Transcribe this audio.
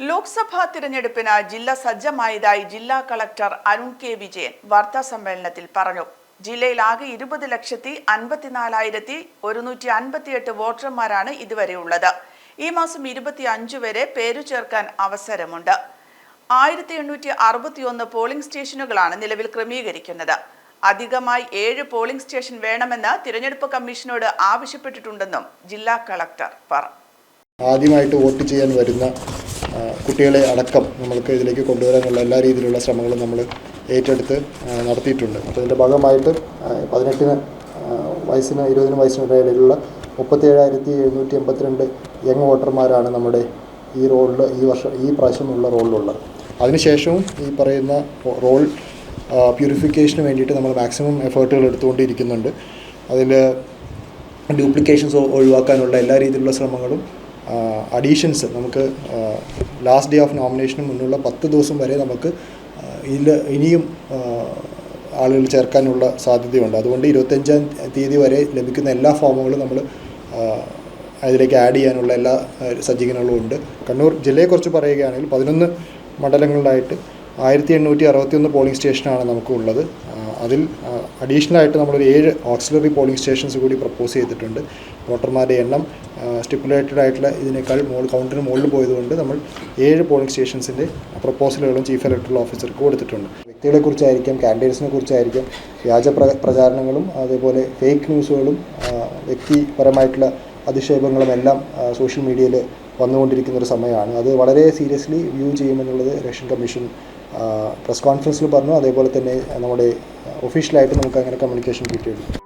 ലോക്സഭാ തിരഞ്ഞെടുപ്പിന് ജില്ല സജ്ജമായതായി ജില്ലാ കളക്ടർ അരുൺ കെ വിജയൻ വാർത്താ സമ്മേളനത്തിൽ പറഞ്ഞു. ജില്ലയിൽ ആകെ ഇരുപത് ലക്ഷത്തി അൻപത്തിനാലായിരത്തി ഒരുന്നൂറ്റി അൻപത്തിയെട്ട് വോട്ടർമാരാണ് ഇതുവരെ ഉള്ളത്. ഈ മാസം ഇരുപത്തി അഞ്ച് വരെ പേരു ചേർക്കാൻ അവസരമുണ്ട്. ആയിരത്തി എണ്ണൂറ്റി അറുപത്തിയൊന്ന് പോളിംഗ് സ്റ്റേഷനുകളാണ് നിലവിൽ ക്രമീകരിക്കുന്നത്. അധികമായി ഏഴ് പോളിംഗ് സ്റ്റേഷൻ വേണമെന്ന് തിരഞ്ഞെടുപ്പ് കമ്മീഷനോട് ആവശ്യപ്പെട്ടിട്ടുണ്ടെന്നും ജില്ലാ കളക്ടർ പറഞ്ഞു ആദ്യമായിട്ട് വോട്ട് ചെയ്യാൻ വരുന്ന കുട്ടികളെ അടക്കം നമ്മൾക്ക് ഇതിലേക്ക് കൊണ്ടുവരാനുള്ള എല്ലാ രീതിയിലുള്ള ശ്രമങ്ങളും നമ്മൾ ഏറ്റെടുത്ത് നടത്തിയിട്ടുണ്ട്. അപ്പോൾ ഇതിന്റെ ഭാഗമായിട്ട് പതിനെട്ടിന് വയസ്സിന് ഇരുപതിന് വയസ്സിന് ഇടയിലുള്ള മുപ്പത്തേഴായിരത്തി എഴുന്നൂറ്റി എൺപത്തിരണ്ട് യങ് വോട്ടർമാരാണ് നമ്മുടെ ഈ റോളിൽ ഈ വർഷം ഈ പ്രാവശ്യമുള്ള റോളിലുള്ളത്. അതിനുശേഷവും ഈ പറയുന്ന റോൾ പ്യൂരിഫിക്കേഷന് വേണ്ടിയിട്ട് നമ്മൾ മാക്സിമം എഫേർട്ടുകൾ എടുത്തുകൊണ്ടിരിക്കുന്നുണ്ട്. അതിൽ ഡ്യൂപ്ലിക്കേഷൻസ് ഒഴിവാക്കാനുള്ള എല്ലാ രീതിയിലുള്ള ശ്രമങ്ങളും അഡീഷൻസ് നമുക്ക് ലാസ്റ്റ് ഡേ ഓഫ് നോമിനേഷന് മുന്നുള്ള പത്ത് ദിവസം വരെ നമുക്ക് ഇതിൽ ഇനിയും ആളുകൾ ചേർക്കാനുള്ള സാധ്യതയുണ്ട്. അതുകൊണ്ട് ഇരുപത്തഞ്ചാം തീയതി വരെ ലഭിക്കുന്ന എല്ലാ ഫോമുകളും നമ്മൾ അതിലേക്ക് ആഡ് ചെയ്യാനുള്ള എല്ലാ സജ്ജീകരണങ്ങളും ഉണ്ട്. കണ്ണൂർ ജില്ലയെക്കുറിച്ച് പറയുകയാണെങ്കിൽ പതിനൊന്ന് മണ്ഡലങ്ങളിലായിട്ട് ആയിരത്തി എണ്ണൂറ്റി അറുപത്തിയൊന്ന് പോളിംഗ് സ്റ്റേഷനാണ് നമുക്കുള്ളത് അതിൽ അഡീഷണലായിട്ട് നമ്മളൊരു ഏഴ് ഓക്സിലറി പോളിംഗ് സ്റ്റേഷൻസ് കൂടി പ്രപ്പോസ് ചെയ്തിട്ടുണ്ട്. വോട്ടർമാരുടെ എണ്ണം സ്റ്റിപ്പുലേറ്റഡ് ആയിട്ടുള്ള ഇതിനേക്കാൾ മോൾ കൗണ്ടിന് മുകളിൽ പോയതുകൊണ്ട് നമ്മൾ ഏഴ് പോളിംഗ് സ്റ്റേഷൻസിന്റെ പ്രപ്പോസലുകളും ചീഫ് ഇലക്ടറൽ ഓഫീസർക്ക് കൊടുത്തിട്ടുണ്ട്. വ്യക്തികളെ വ്യക്തികളെക്കുറിച്ചായിരിക്കാം കാൻഡിഡേറ്റ്സിനെ കുറിച്ചായിരിക്കാം വ്യാജ പ്ര പ്രചാരണങ്ങളും അതേപോലെ ഫേക്ക് ന്യൂസുകളും വ്യക്തിപരമായിട്ടുള്ള അധിക്ഷേപങ്ങളും എല്ലാം സോഷ്യൽ മീഡിയയിൽ വന്നുകൊണ്ടിരിക്കുന്ന ഒരു സമയമാണ്. അത് വളരെ സീരിയസ്ലി വ്യൂ ചെയ്യുമെന്നുള്ളത് ഇലക്ഷൻ കമ്മീഷൻ പ്രസ് കോൺഫറൻസിൽ പറഞ്ഞു. അതേപോലെ തന്നെ നമ്മുടെ ഒഫീഷ്യലായിട്ട് നമുക്ക് അങ്ങനെ കമ്മ്യൂണിക്കേഷൻ കിട്ടിയിട്ടുണ്ട്.